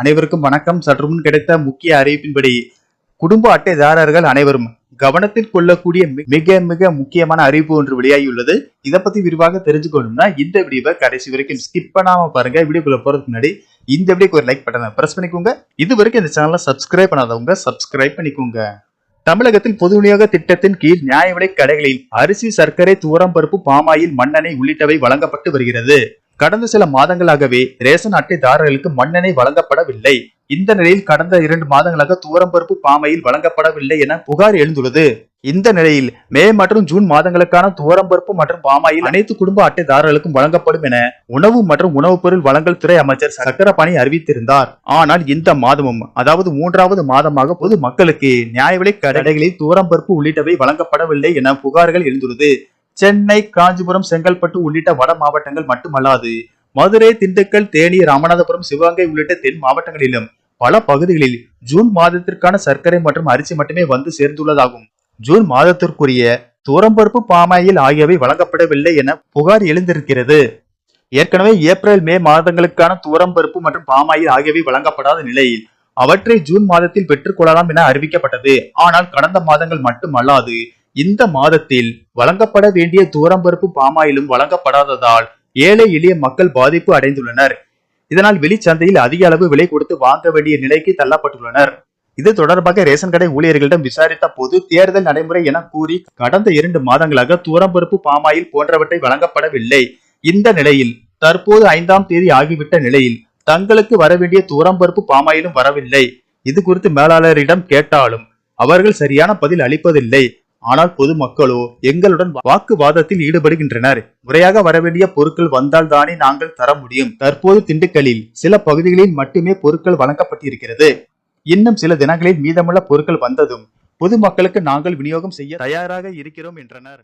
அனைவருக்கும் வணக்கம். சற்று முன் கிடைத்த முக்கிய அறிவிப்பின்படி குடும்ப அட்டைதாரர்கள் அனைவரும் கவனத்தில் கொள்ளக்கூடிய மிக மிக முக்கியமான அறிவிப்பு ஒன்று வெளியாகியுள்ளது. இதை பத்தி விரிவாக தெரிஞ்சுக்கணும்னா இந்த வீடியோவை கடைசி வரைக்கும் ஸ்கிப் பண்ணாம பாருங்க. வீடியோக்குள்ள போறதுக்கு முன்னாடி இந்த வீடியோக்கு ஒரு லைக் பட்டனை பிரஸ் பண்ணிக்கோங்க. இது வரைக்கும் இந்த சேனலை சப்ஸ்கிரைப் பண்ணாதவங்க சப்ஸ்கிரைப் பண்ணிக்கோங்க. தமிழகத்தில் பொது விநியோக திட்டத்தின் கீழ் நியாய விலை கடைகளில் அரிசி சர்க்கரை தூரம் பருப்பு பாமாயில் மண்ணெண்ணெய் உள்ளிட்டவை வழங்கப்பட்டு வருகிறது. கடந்த சில மாதங்களாகவே ரேஷன் அட்டைதாரர்களுக்கு மண்ணெண்ணெய் வழங்கப்படவில்லை. இந்த நிலையில் கடந்த இரண்டு மாதங்களாக துவரம்பருப்பு பாமையில் வழங்கப்படவில்லை என புகார் எழுந்துள்ளது. இந்த நிலையில் மே மற்றும் ஜூன் மாதங்களுக்கான துவரம்பருப்பு மற்றும் பாமாயில் அனைத்து குடும்ப அட்டைதாரர்களுக்கும் வழங்கப்படும் என உணவு மற்றும் உணவுப் பொருள் வழங்கல் துறை அமைச்சர் சக்கரபாணி அறிவித்திருந்தார். ஆனால் இந்த மாதமும் அதாவது மூன்றாவது மாதமாக பொது மக்களுக்கு நியாய விலை கடைகளில் துவரம்பருப்பு உள்ளிட்டவை வழங்கப்படவில்லை என புகார்கள் எழுந்துள்ளது. சென்னை காஞ்சிபுரம் செங்கல்பட்டு உள்ளிட்ட வட மாவட்டங்கள் மட்டுமல்லாது மதுரை திண்டுக்கல் தேனி ராமநாதபுரம் சிவகங்கை உள்ளிட்ட தென் மாவட்டங்களிலும் பல பகுதிகளில் ஜூன் மாதத்திற்கான சர்க்கரை மற்றும் அரிசி மட்டுமே வந்து சேர்ந்துள்ளதாகும். ஜூன் மாதத்திற்குரிய தூரம்பருப்பு பாமாயில் ஆகியவை வழங்கப்படவில்லை என புகார் எழுந்திருக்கிறது. ஏற்கனவே ஏப்ரல் மே மாதங்களுக்கான துவரம்பருப்பு மற்றும் பாமாயில் ஆகியவை வழங்கப்படாத நிலையில் அவற்றை ஜூன் மாதத்தில் பெற்றுக்கொள்ளலாம் என அறிவிக்கப்பட்டது. ஆனால் கடந்த மாதங்கள் மட்டுமல்லாது இந்த மாதத்தில் வழங்கப்பட வேண்டிய தூரம்பருப்பு பாமாயிலும் வழங்கப்படாததால் ஏழை எளிய மக்கள் பாதிப்பு அடைந்துள்ளனர். இதனால் வெளிச்சந்தையில் அதிக அளவு விலை கொடுத்து வாங்க வேண்டிய நிலைக்கு தள்ளப்பட்டுள்ளனர். இது தொடர்பாக ரேஷன் கடை ஊழியர்களிடம் விசாரித்த போது தேர்தல் நடைமுறை என கூறி கடந்த இரண்டு மாதங்களாக தூரம்பருப்பு பாமாயில் போன்றவற்றை வழங்கப்படவில்லை. இந்த நிலையில் தற்போது ஐந்தாம் தேதி ஆகிவிட்ட நிலையில் தங்களுக்கு வரவேண்டிய தூரம்பருப்பு பாமாயிலும் வரவில்லை. இது குறித்து மேலாளரிடம் கேட்டாலும் அவர்கள் சரியான பதில் அளிப்பதில்லை. ஆனால் பொதுமக்களோ எங்களுடன் வாக்குவாதத்தில் ஈடுபடுகின்றனர். முறையாக வரவேண்டிய பொருட்கள் வந்தால் தானே நாங்கள் தர முடியும். தற்போது திண்டுக்கலில் சில பகுதிகளில் மட்டுமே பொருட்கள் வழங்கப்பட்டிருக்கிறது. இன்னும் சில தினங்களில் மீதமுள்ள பொருட்கள் வந்ததும் பொதுமக்களுக்கு நாங்கள் விநியோகம் செய்ய தயாராக இருக்கிறோம் என்றனர்.